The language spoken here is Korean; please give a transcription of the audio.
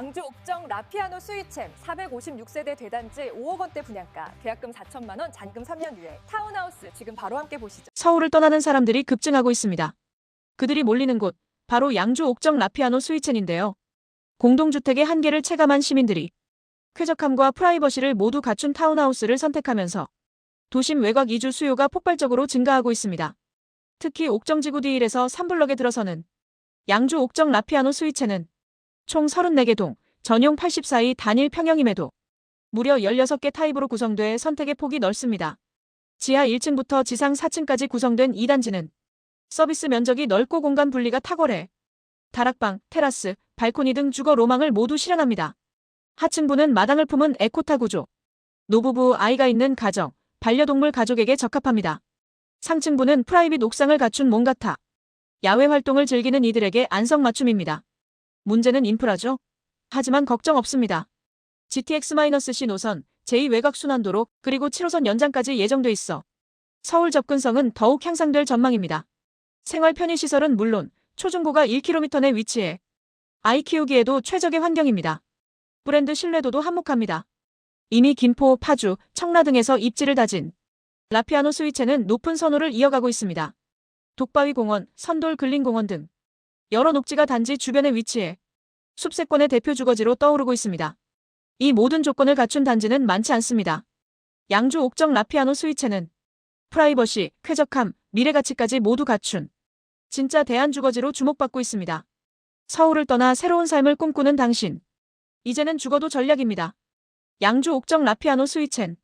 양주 옥정 라피아노 스위챔 456세대 대단지 5억 원대 분양가 계약금 4천만 원 잔금 3년 유예 타운하우스 지금 바로 함께 보시죠. 서울을 떠나는 사람들이 급증하고 있습니다. 그들이 몰리는 곳, 바로 양주 옥정 라피아노 스위첸인데요. 공동주택의 한계를 체감한 시민들이 쾌적함과 프라이버시를 모두 갖춘 타운하우스를 선택하면서 도심 외곽 이주 수요가 폭발적으로 증가하고 있습니다. 특히 옥정지구 D1에서 3블럭에 들어서는 양주 옥정 라피아노 스위첸은 총 34개 동, 전용 84의 단일 평형임에도 무려 16개 타입으로 구성돼 선택의 폭이 넓습니다. 지하 1층부터 지상 4층까지 구성된 2단지는 서비스 면적이 넓고 공간 분리가 탁월해 다락방, 테라스, 발코니 등 주거 로망을 모두 실현합니다. 하층부는 마당을 품은 에코타 구조. 노부부 아이가 있는 가정, 반려동물 가족에게 적합합니다. 상층부는 프라이빗 옥상을 갖춘 몸같아 야외 활동을 즐기는 이들에게 안성맞춤입니다. 문제는 인프라죠. 하지만 걱정 없습니다. GTX-C 노선, 제2외곽 순환도로 그리고 7호선 연장까지 예정돼 있어 서울 접근성은 더욱 향상될 전망입니다. 생활 편의시설은 물론 초중고가 1km 내 위치해 아이 키우기에도 최적의 환경입니다. 브랜드 신뢰도도 한몫합니다. 이미 김포, 파주, 청라 등에서 입지를 다진 라피아노 스위체는 높은 선호를 이어가고 있습니다. 독바위 공원, 선돌 근린공원 등 여러 녹지가 단지 주변에 위치해 숲세권의 대표 주거지로 떠오르고 있습니다. 이 모든 조건을 갖춘 단지는 많지 않습니다. 양주 옥정 라피아노 스위체는 프라이버시, 쾌적함, 미래가치까지 모두 갖춘 진짜 대한주거지로 주목받고 있습니다. 서울을 떠나 새로운 삶을 꿈꾸는 당신. 이제는 죽어도 전략입니다. 양주 옥정 라피아노 스위첸.